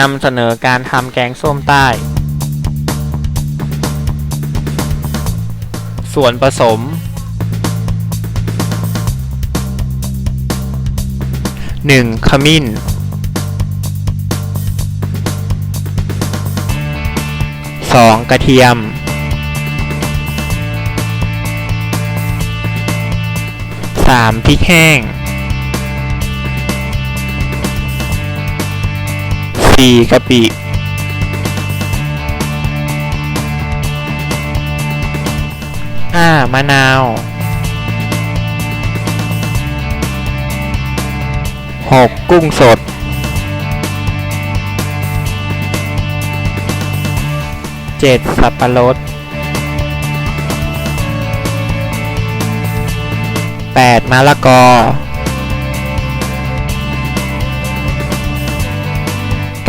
นำเสนอการทำแกงส้มใต้ ส่วนผสม 1. ขมิ้น 2. กระเทียม 3. พริกแห้ง 4. กะปิ 5. มะนาว 6. กุ้งสด 7. สับปะรด 8. มะละกอ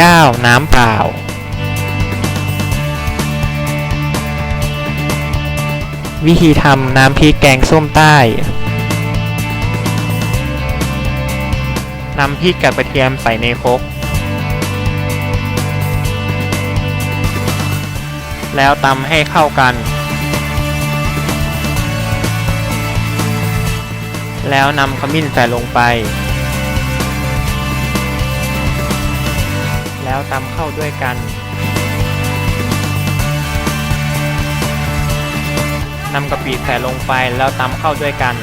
9. น้ำเปล่า วิธีทำน้ำพริกแกงส้มใต้นำพริกกับกระเทียมใส่ในครกแล้วตำให้เข้ากัน แล้วนำขมิ้นใส่ลงไป ตำเข้าด้วยกันนำกะปิใส่ลงไปแล้วตำเข้าด้วยกัน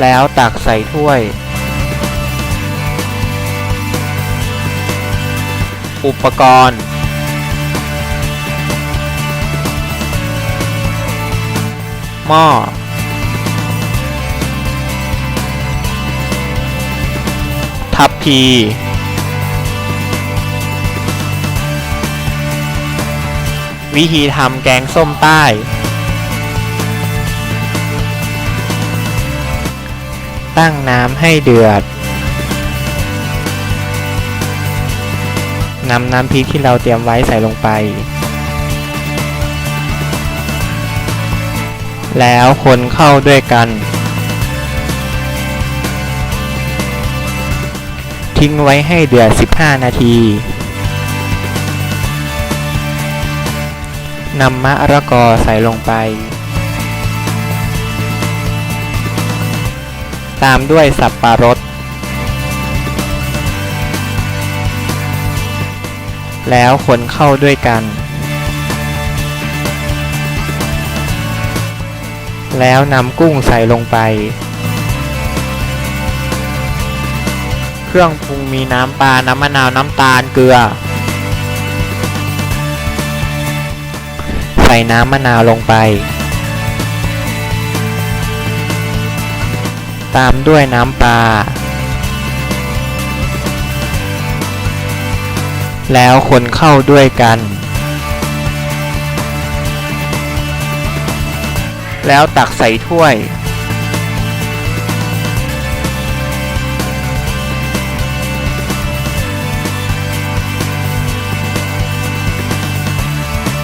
แล้วตักใส่ถ้วย อุปกรณ์ หม้อ ทับพีวิธีทำแกงส้มใต้ ตั้งน้ำให้เดือด นำน้ำพริกที่เราเตรียมไว้ใส่ลงไป แล้วคนเข้าด้วยกัน ทิ้งไว้ให้เดือด 15 นาทีนำมะระกอใส่ลงไป ตามด้วยสับปะรด แล้วคนเข้าด้วยกัน แล้วนำกุ้งใส่ลงไป เครื่องปรุงมีน้ำปลา น้ำมะนาว น้ำตาล เกลือ ใส่น้ำมะนาวลงไป ตามด้วยน้ำปลา แล้วคนเข้าด้วยกัน แล้วตักใส่ถ้วย